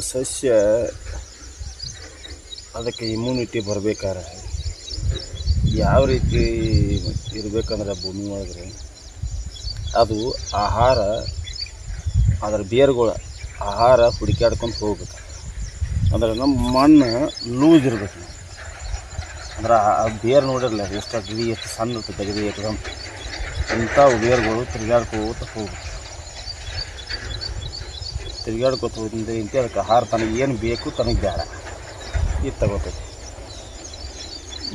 ಸಸ್ಯ ಅದಕ್ಕೆ ಇಮ್ಯುನಿಟಿ ಬರ್ಬೇಕಾದ್ರೆ ಯಾವ ರೀತಿ ಇರಬೇಕಂದ್ರೆ ಭೂಮಿ ಒಳಗೆ ಅದು ಆಹಾರ, ಅದರ ಬೇರುಗಳು ಆಹಾರ ಹುಡುಕಾಡ್ಕೊಂಡು ಹೋಗ್ಬೇಕು. ಅಂದ್ರೆ ನಮ್ಮ ಮಣ್ಣು ಲೂಸ್ ಇರ್ಬೇಕು. ಅಂದ್ರೆ ಆ ಬೇರು ನೋಡಿರಲ್ಲ, ಎಷ್ಟು ಅಗದಿ ಎಷ್ಟು ಸಣ್ಣ ಇರ್ತದೆ ಅಗದಿ ಅಂತ ಇಂಥವು ಬೇರುಗಳು ತಿರುಗಾಡ್ಕೋತ ಹೋಗ್ಬೇಕು. ತಿರುಗಾಡ್ಕೋತ ಹೋದಿಂದ ಇಂಥ ಅದಕ್ಕೆ ಆಹಾರ ತನಗೆ ಏನು ಬೇಕು ತನಗೆ ಬೇಡ. ಇದು ತಗೋತೈತಿ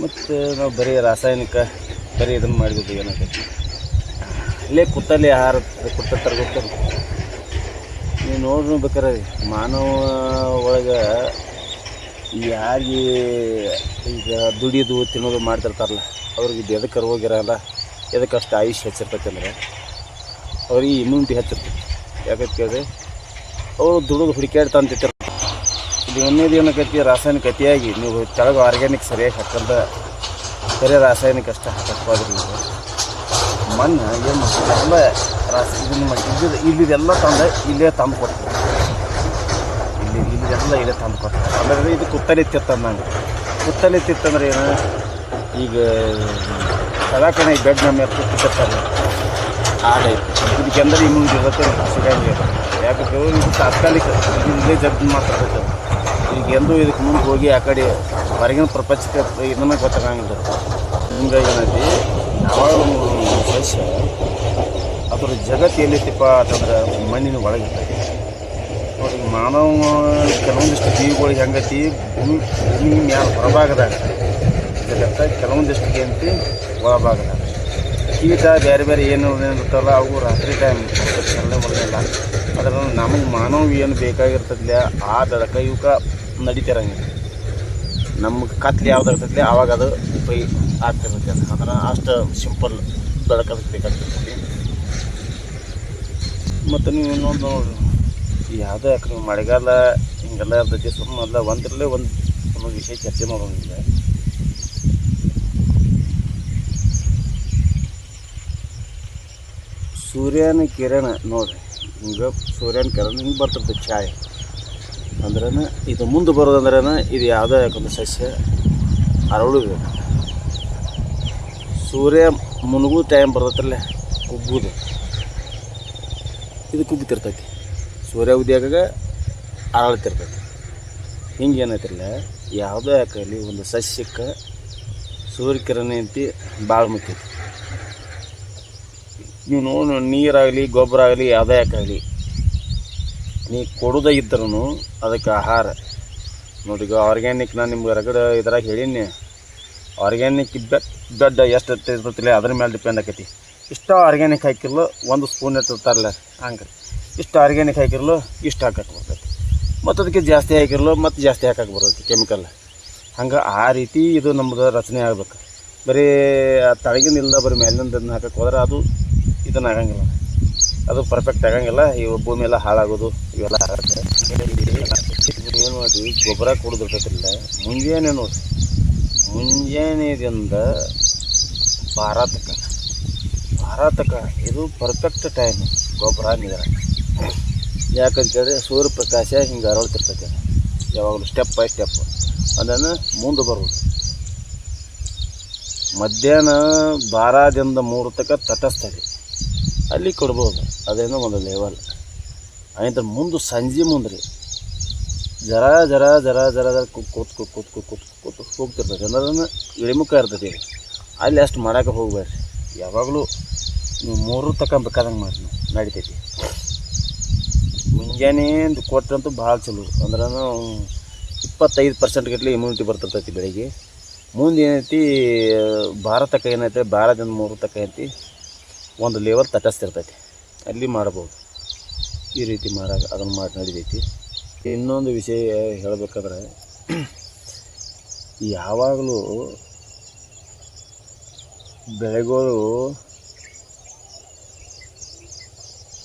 ಮತ್ತು ನಾವು ಬರೀ ರಾಸಾಯನಿಕ ಬರೀ ಇದನ್ನು ಮಾಡಿದ್ದು ಏನಾಗೈತಿ ಇಲ್ಲೇ ಕುತ್ತಲ್ಲಿ ಆಹಾರ ಕುತ್ತ ತರಗೋತಾರೆ ನೀವು ನೋಡ್ರಿ ಬೇಕಾರೆ ಮಾನವ ಒಳಗೆ ಯಾರಿಗೆ ಈಗ ದುಡಿಯೋದು ತಿನ್ನೋದು ಮಾಡ್ತಿರ್ತಾರಲ್ಲ, ಅವ್ರಿಗೆ ಇದು ಎದಕ್ಕೆ ರೋಗಿರಲ್ಲ ಎದಕ್ಕೆ ಅಷ್ಟು ಆಯುಷ್ ಹೆಚ್ಚಿರ್ತೈತೆ ಅಂದರೆ, ಅವ್ರಿಗೆ ಇಮ್ಯುನಿಟಿ ಹೆಚ್ಚಿರ್ತೈತಿ. ಯಾಕಂತ ಕೇಳಿದ್ರೆ ಅವರು ದುಡಿದು ಹುಡುಕ್ಯಾಡ್ತಾ ಅಂತಿರ್ತಾರೆ ಇದು ಒಂದೇದು ಐತಿ ರಾಸಾಯನಿಕ ಅತಿಯಾಗಿ ನೀವು ಕೆಳಗೆ ಆರ್ಗ್ಯಾನಿಕ್ ಸರಿಯಾಗಿ ಹಾಕಲ್ದ ಬರೀ ರಾಸಾಯನಿಕ ಅಷ್ಟೇ ಹಾಕಕ್ಕೋದ್ರಿ ನೀವು. ಮಣ್ಣು ಏನು ಎಲ್ಲ ರಾಸ ಇದು ನಿಮ್ಮ ಇಲ್ಲಿದ್ದು ಇಲ್ಲಿದೆಲ್ಲ ತಂದು ಇಲ್ಲೇ ತಂದು ಕೊಡ್ತೀವಿ ಇಲ್ಲಿ ಇಲ್ಲಿದೆಲ್ಲ ಇಲ್ಲೇ ತಂದು ಕೊಡ್ತಾರೆ ಅಂದರೆ ಇದು ಕುತ್ತಲೆ ತಿತ್ತಂದಂಗೆ ಕುತ್ತಲೆ ತಿತ್ತಂದ್ರೆ ಏನು? ಈಗ ಕಲಾಕಣೆ ಬೆಡ್ ನಮ್ಮ ಮೇಲೆ ಕುತ್ತಿರ್ತಾರೆ ಆ ಟೈಪ್ ಇದಕ್ಕೆಂದ್ರೆ ಇರುತ್ತೆ. ಸಿಗಂಗಿಲ್ಲ ಯಾಕಂದ್ರೆ ಇದು ತಾತ್ಕಾಲಿಕ ಇಲ್ಲೇ ಜಡ್ ಮಾತಾಡ್ತೈತೆ ಈಗ ಎಂದೂ ಇದಕ್ಕೆ ಮುಂದೆ ಹೋಗಿ ಆ ಕಡೆ ಹೊರಗಿನ ಪ್ರಪಂಚಕ್ಕೆ ಇದನ್ನ ಗೊತ್ತಾಗಂಗಿಲ್ಲ. ಹಿಂಗಾಗಿ ಏನೈತಿ ಯಾವಾಗ ಸಸ್ಯ ಅದರ ಜಗತ್ತು ಏನೈತಿಪ್ಪ ಅಂತಂದ್ರೆ ಮಣ್ಣಿನ ಒಳಗಿರ್ತೈತಿ ನೋಡಿ, ಮಾನವ ಕೆಲವೊಂದಿಷ್ಟು ಜೀವಿಗಳಿಗೆ ಹೆಂಗತಿ, ಭೂಮಿ ಭೂಮಿ ಮ್ಯಾಲ ಹೊರಭಾಗದಾಗ ಜಗತ್ತ ಕೆಲವೊಂದಿಷ್ಟು ಗೆಂತಿ ಒಳಭಾಗದಾಗ. ಕೀಟ ಬೇರೆ ಬೇರೆ ಏನು ಏನಿರ್ತಾವಲ್ಲ ಅವು ರಾತ್ರಿ ಟೈಮ್ ಎಲ್ಲ ಬರಲಿಲ್ಲ ಅದ್ರ ನಮಗೆ ಮಾನವ ಏನು ಬೇಕಾಗಿರ್ತದ್ಲೆ, ಆ ಬೆಳಕ ಇವಕ್ಕೆ ನಡೀತಿರಂಗಿಲ್ಲ ನಮ್ಗೆ ಕತ್ಲೆ ಯಾವ್ದು ಆವಾಗ ಅದು ಬೈ ಆಗ್ತಿರ್ತದೆ ಅದು ಅಂದ್ರೆ ಅಷ್ಟು ಸಿಂಪಲ್ ಬೆಳಕು ಅದಕ್ಕೆ ಬೇಕಾಗ್ತಿರ್ತೈತಿ ಮತ್ತು ನೀವು ಇನ್ನೊಂದು ನೋಡ್ರಿ. ಯಾವುದೇ ಯಾಕೆ ಮಳೆಗಾಲ ಹಿಂಗೆಲ್ಲ ಇರ್ತೈತಿ ಸುಮ್ಮನೆ ಒಂದರಲ್ಲೇ ಒಂದು ಒಂದು ವಿಷಯ ಚರ್ಚೆ ಮಾಡೋಂಗಿಲ್ಲ ಸೂರ್ಯನ ಕಿರಣ ನೋಡ್ರಿ. ಹಿಂಗೆ ಸೂರ್ಯನ ಕಿರಣ ಹಿಂಗೆ ಬರ್ತಿರ್ತದೆ ಛಾಯೆ. ಅಂದ್ರೆ ಇದು ಮುಂದೆ ಬರೋದಂದ್ರೆ ಇದು ಯಾವುದೇ ಒಂದು ಸಸ್ಯ ಅರಳುಬೇಕು ಸೂರ್ಯ ಮುನುಗೂ ಟೈಮ್ ಬರ್ತೈತಲ್ಲ ಕುಗ್ಗುದು. ಇದು ಕುಗ್ತಿರ್ತೈತಿ. ಸೂರ್ಯ ಉದ್ಯೋಗ ಅರಳ್ತಿರ್ತೈತಿ. ಹಿಂಗೆ ಏನೈತಿರಲ್ಲ ಯಾವುದೇ ಯಾಕಲಿ ಒಂದು ಸಸ್ಯಕ್ಕೆ ಸೂರ್ಯಕಿರಣ ಕಿರಣ ಭಾಳ ಮುಖ್ಯ ನೀವು ನೀರಾಗಲಿ ಗೊಬ್ಬರ ಆಗಲಿ ಯಾವುದೇ ಯಾಕಾಗಲಿ ನೀ ಕೊಡೋದೇ ಇದ್ರೂ ಅದಕ್ಕೆ ಆಹಾರ. ನೋಡಿ, ಈಗ ಆರ್ಗ್ಯಾನಿಕ್ ನಾನು ನಿಮ್ಗೆ ರಗಡ ಇದ್ರಾಗ ಹೇಳೀನಿ ಆರ್ಗ್ಯಾನಿಕ್ ಬೆಡ್ ಎಷ್ಟು ಇರ್ತೈತಿಲ್ಲ ಅದ್ರ ಮೇಲೆ ಡಿಪೆಂಡ್ ಆಕೈತಿ. ಇಷ್ಟು ಆರ್ಗ್ಯಾನಿಕ್ ಹಾಕಿರ್ಲು, ಒಂದು ಸ್ಪೂನ್ ಇಟ್ಟಿರ್ತಾರಲ್ಲ ಹಂಗೆ ಇಷ್ಟು ಆರ್ಗ್ಯಾನಿಕ್ ಹಾಕಿರ್ಲು, ಇಷ್ಟು ಹಾಕಕ್ಕೆ ಬರ್ತೈತಿ. ಮತ್ತು ಅದಕ್ಕೆ ಜಾಸ್ತಿ ಹಾಕಿರ್ಲು, ಮತ್ತು ಜಾಸ್ತಿ ಹಾಕಕ್ಕೆ ಬರ್ತೈತಿ ಕೆಮಿಕಲ್ ಹಂಗೆ ಆ ರೀತಿ ಇದು ನಮ್ಮದು ರಚನೆ ಆಗ್ಬೇಕು. ಬರೀ ಆ ತಳಗಿನ ಇಲ್ಲ ಬರೀ ಮೇಲಿಂದ ಹಾಕಕ್ಕೆ ಹೋದ್ರೆ ಅದು ಇದನ್ನ ಆಗಂಗಿಲ್ಲ. ಅದು ಪರ್ಫೆಕ್ಟ್ ಆಗಂಗಿಲ್ಲ. ಇವು ಭೂಮಿ ಎಲ್ಲ ಹಾಳಾಗೋದು, ಇವೆಲ್ಲ ಆಗುತ್ತೆ. ಏನು ಮಾಡಿ ಗೊಬ್ಬರ ಕೊಡೋದಿರ್ತೈತಿಲ್ಲ. ಮುಂಜಾನೆ ನೋಡಿ ಮುಂಜಾನೆದಿಂದ ಭಾರತಕ ಭಾರತಕ ಇದು ಪರ್ಫೆಕ್ಟ್ ಟೈಮ್ ಗೊಬ್ಬರ, ನೀರು. ಯಾಕಂತೇಳಿ ಸೂರ್ಯಪ್ರಕಾಶ ಹಿಂಗೆ ಅರಳ್ತಿರ್ತೈತೆ. ಯಾವಾಗಲೂ ಸ್ಟೆಪ್ ಬೈ ಸ್ಟೆಪ್ ಅದನ್ನು ಮುಂದೆ ಬರೋದು. ಮಧ್ಯಾಹ್ನ ಬಾರದಿಂದ ಮೂರು ತಕ ತಟಸ್ಥಳಿ. ಅಲ್ಲಿ ಕೊಡ್ಬೋದು. ಅದೇನೋ ಒಂದು ಲೆವೆಲ್ ಆಯ್ತು, ಮುಂದೆ ಸಂಜೆ ಮುಂದೆ ರೀ ಜರ ಜರ ಜರ ಜರ ಜರ ಕೂತ್ ಕೂತ್ ಕೂತ್ ಕೂತ್ ಕೂತ್ ಕೂತ್ ಹೋಗ್ತಿರ್ತೈತೆ ಅನ್ನೋದನ್ನು ಇಳಿಮುಖ ಇರ್ತೈತಿ ಅಲ್ಲಿ ಅಷ್ಟು ಮಾಡೋಕೆ ಹೋಗ್ಬೇಡ್ರಿ. ಯಾವಾಗಲೂ ನೀವು ಮೂರು ತಕ ಬೇಕಾದಂಗೆ ಮಾಡಿ ನಡಿತೈತಿ. ಮುಂಜಾನೆ ಕೊಟ್ಟರಂತೂ ಭಾಳ ಚಲೋ. ಅಂದ್ರೆ ಇಪ್ಪತ್ತೈದು ಪರ್ಸೆಂಟ್ ಗಟ್ಟಲೆ ಇಮ್ಯುನಿಟಿ ಬರ್ತಿರ್ತೈತಿ ಬೆಳಿಗ್ಗೆ. ಮುಂದೆ ಏನೈತಿ, ಭಾರತಕ್ಕೆ ಏನೈತೆ, ಭಾರತದಿಂದ ಮೂರು ತಕ್ಕ ಐತಿ. ಒಂದು ಲೆವೆಲ್ ತಟಸ್ಥಿರ್ತೈತಿ. ಅಲ್ಲಿ ಮಾಡ್ಬೋದು. ಈ ರೀತಿ ಮಾಡಾಗ ಅದನ್ನು ಮಾಡಿ ನಡಿತೈತಿ. ಇನ್ನೊಂದು ವಿಷಯ ಹೇಳಬೇಕಾದ್ರೆ, ಯಾವಾಗಲೂ ಬೆಳೆಗಳು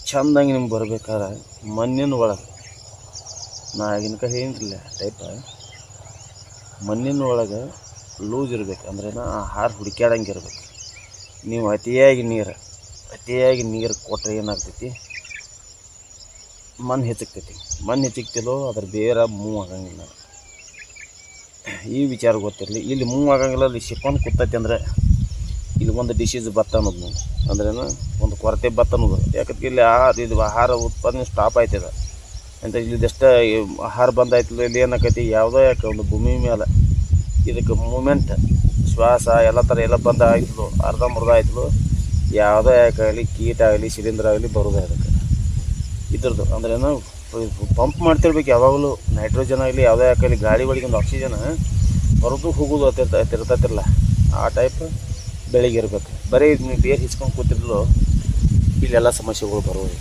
ಚಂದಂಗೆ ನಿಮ್ಗೆ ಬರ್ಬೇಕಾದ್ರೆ ಮಣ್ಣಿನ ಒಳಗೆ. ನಾ ಆಗಿನ ಕೈ ಏನಿರಲಿಲ್ಲ ಟೈಪ ಮಣ್ಣಿನ ಒಳಗೆ ಲೂಸ್ ಇರ್ಬೇಕು. ಅಂದ್ರೆ ಆಹಾರ ಹುಡುಕ್ಯಾಡಂಗೆ ಇರಬೇಕು. ನೀವು ಅತಿಯಾಗಿ ನೀರು ಅತಿಯಾಗಿ ನೀರು ಕೊಟ್ಟರೆ ಏನಾಗ್ತೈತಿ? ಮಣ್ಣು ಹೆಚ್ಚಿಗ್ತೈತಿ. ಮಣ್ಣು ಹೆಚ್ಚಿಗ್ತಿಲ್ಲೋ ಅದ್ರ ಬೇರೆ ಮೂವ್ ಆಗಂಗಿಲ್ಲ. ಈ ವಿಚಾರ ಗೊತ್ತಿರಲಿ. ಇಲ್ಲಿ ಮೂವ್ ಆಗಂಗಿಲ್ಲ, ಅಲ್ಲಿ ಶಿಫಾನ್ ಕೂತೈತಿ ಅಂದ್ರೆ ಇಲ್ಲಿ ಒಂದು ಡಿಸೀಸ್ ಭತ್ತ ಅನ್ನೋದು ನಾವು ಅಂದ್ರೇನು ಒಂದು ಕೊರತೆ ಭತ್ತ ಅನ್ನೋದು. ಯಾಕಂದ್ರೆ ಇಲ್ಲಿ ಆಹಾರ ಇದು ಆಹಾರ ಉತ್ಪಾದನೆ ಸ್ಟಾಪ್ ಆಯ್ತದ. ಅಂತ ಇಲ್ಲಿದೆಷ್ಟು ಆಹಾರ ಬಂದಾಯ್ತಲ್ಲ, ಇಲ್ಲಿ ಏನಾಕೈತಿ? ಯಾವುದೋ ಯಾಕೆ ಒಂದು ಭೂಮಿ ಮೇಲೆ ಇದಕ್ಕೆ ಮೂಮೆಂಟ್ ಶ್ವಾಸ, ಎಲ್ಲ ಥರ ಎಲ್ಲ ಬಂದ ಅರ್ಧ ಮುರ್ಧ ಆಯ್ತಲು ಯಾವುದೋ ಆಗಲಿ ಕೀಟ ಆಗಲಿ ಸಿಲಿಂಡರ್ ಆಗಲಿ ಬರೋದೇ ಅದಕ್ಕೆ. ಇದ್ರದ್ದು. ಅಂದ್ರೇನು ಪಂಪ್ ಮಾಡ್ತಿರ್ಬೇಕು, ಯಾವಾಗಲೂ ನೈಟ್ರೋಜನ್ ಆಗಲಿ, ಯಾವುದೇ ಯಾಕಾಗಲಿ ಗಾಳಿ ಒಳಗಿನ ಆಕ್ಸಿಜನ್ ಬರೋದು ಹೋಗೋದು ಅತಿರ್ತ ತಿರ್ತತಿರಲ್ಲ ಆ ಟೈಪ್ ಬೆಳಿಗ್ಗೆ ಇರಬೇಕು. ಬರೀ ನೀವು ಬೇರೆ ಹಿಸ್ಕೊಂಡು ಕೂತಿರ್ಲು ಇಲ್ಲೆಲ್ಲ ಸಮಸ್ಯೆಗಳು ಬರೋದು